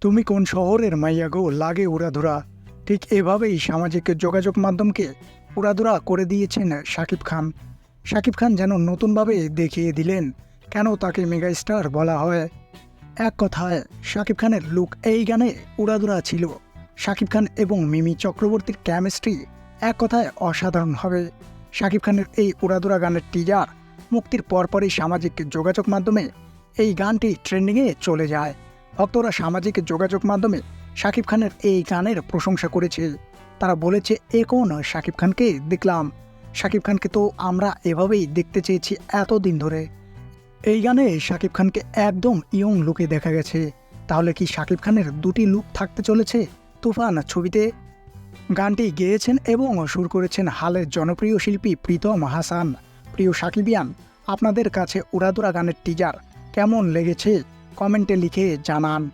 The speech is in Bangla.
তুমি কোন শহরের মাইয়া গো? লাগে উড়াধুরা ঠিক এভাবেই সামাজিক যোগাযোগ মাধ্যমকে উড়াধুরা করে দিয়েছেন শাকিব খান। শাকিব খান যেন নতুনভাবে দেখিয়ে দিলেন কেন তাকে মেগাস্টার বলা হয়। এক কথায়, শাকিব খানের লুক এই গানে উড়াধুরা ছিল। শাকিব খান এবং মিমি চক্রবর্তীর কেমিস্ট্রি এক কথায় অসাধারণ হবে। শাকিব খানের এই উড়াধুরা গানের টিজার মুক্তির পরপরই সামাজিক যোগাযোগ মাধ্যমে এই গানটি ট্রেন্ডিংয়ে চলে যায়। ভক্তরা সামাজিক যোগাযোগ মাধ্যমে শাকিব খানের এই গানের প্রশংসা করেছে। তারা বলেছে, এ কোন শাকিব খানকে দেখলাম? শাকিব খানকে তো আমরা এভাবেই দেখতে চেয়েছি এতদিন ধরে। এই গানে শাকিব খানকে একদম ইয়ং লুকে দেখা গেছে। তাহলে কি শাকিব খানের দুটি লুক থাকতে চলেছে? তুফান ছবিতে গানটি গেয়েছেন এবং সুর করেছেন হালের জনপ্রিয় শিল্পী প্রীতম হাসান। প্রিয় সাকিবিয়ান, আপনাদের কাছে উড়াদুরা গানের টিজার কেমন লেগেছে? কমেন্টে লিখে জানান।